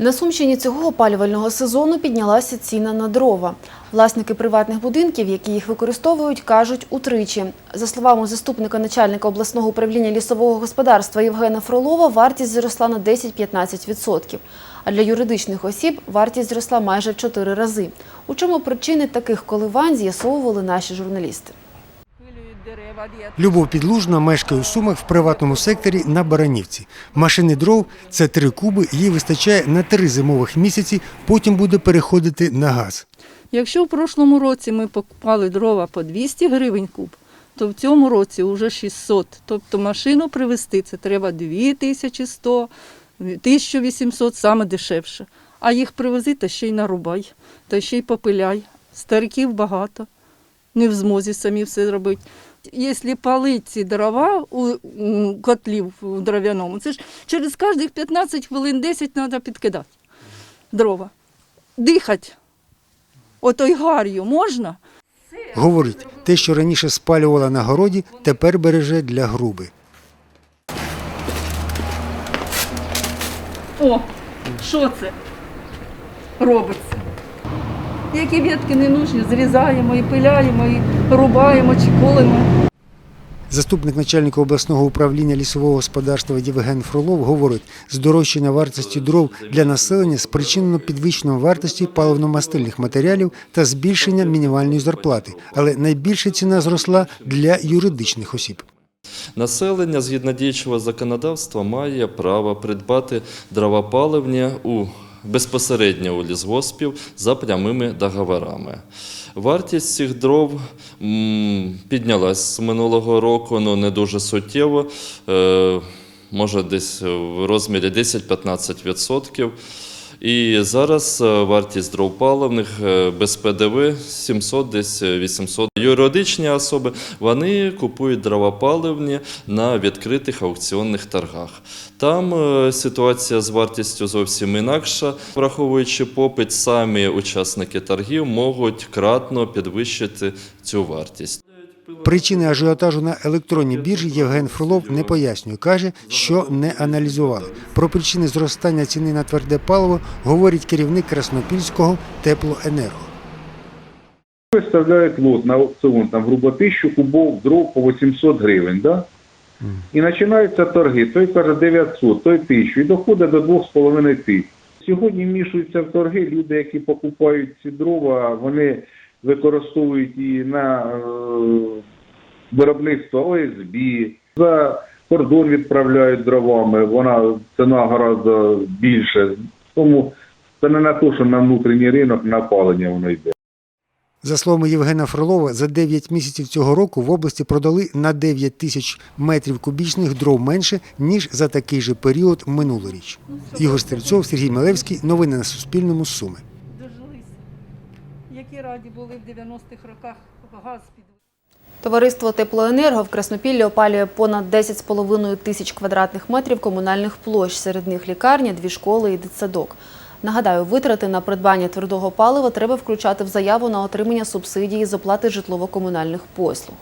На Сумщині цього опалювального сезону піднялася ціна на дрова. Власники приватних будинків, які їх використовують, кажуть утричі. За словами заступника начальника обласного управління лісового господарства Євгена Фролова, вартість зросла на 10-15%. А для юридичних осіб вартість зросла майже в 4 рази. У чому причини таких коливань з'ясовували наші журналісти. Любов Підлужна мешкає у Сумах в приватному секторі на Баранівці. Машини дров – це три куби, їй вистачає на три зимових місяці, потім буде переходити на газ. Якщо в прошлому році ми покупали дрова по 200 гривень куб, то в цьому році вже 600. Тобто машину привезти це треба 2100, 1800, саме дешевше. А їх привези та ще й нарубай, та ще й попиляй. Стариків багато, не в змозі самі все зробити. Якщо палити ці дрова у котлів у дров'яному, це ж через кожних 15 хвилин 10 треба підкидати дрова. Дихати. Отой гар'ю можна? Говорить, те, що раніше спалювала на городі, тепер береже для груби. О, що це робиться? Які ветки не нужні, зрізаємо і пиляємо, і рубаємо чи колимо. Заступник начальника обласного управління лісового господарства Євген Фролов говорить, здорожчання вартості дров для населення спричинено підвищенням вартості паливно-мастильних матеріалів та збільшення мінімальної зарплати. Але найбільша ціна зросла для юридичних осіб. Населення згідно діючого законодавства має право придбати дровопаливні у безпосередньо у лісгоспів за прямими договорами. Вартість цих дров піднялась з минулого року, але не дуже суттєво, е, може десь в розмірі 10-15%. І зараз е, вартість дроваливних е, без ПДВ 700, десь 800. Юридичні особи вони купують дрова паливні на відкритих аукціонних торгах. Там е, ситуація з вартістю зовсім інакша. Враховуючи попит, самі учасники торгів можуть кратно підвищити цю вартість. Причини ажіотажу на електронній біржі Євген Фролов не пояснює. Каже, що не аналізували. Про причини зростання ціни на тверде паливо говорить керівник Краснопільського теплоенерго. Выставляют лот на аукцион, там, грубо, тысячу кубов дров по 800 гривень, да? І починаються торги. Той каже 900, той 1000, і доходить до 2,5 тисяч. Сьогодні вмішуються в торги люди, які покупають ці дрова, вони використовують і на виробництво ОСБ, за кордон відправляють дровами, вона ціна гораздо більше. Тому це не на те, що на внутрішній ринок на палення воно йде. За словами Євгена Фролова, за 9 місяців цього року в області продали на 9 тисяч метрів кубічних дров менше, ніж за такий же період минулоріч. Ігор Стрельцов, Сергій Милевський. Новини на Суспільному. Суми. Дожилися. Які раді були в 90-х роках газ під. Товариство Теплоенерго в Краснопіллі опалює понад 10,5 тисяч квадратних метрів комунальних площ. Серед них лікарня, дві школи і дитсадок. Нагадаю, витрати на придбання твердого палива треба включати в заяву на отримання субсидії з оплати житлово-комунальних послуг.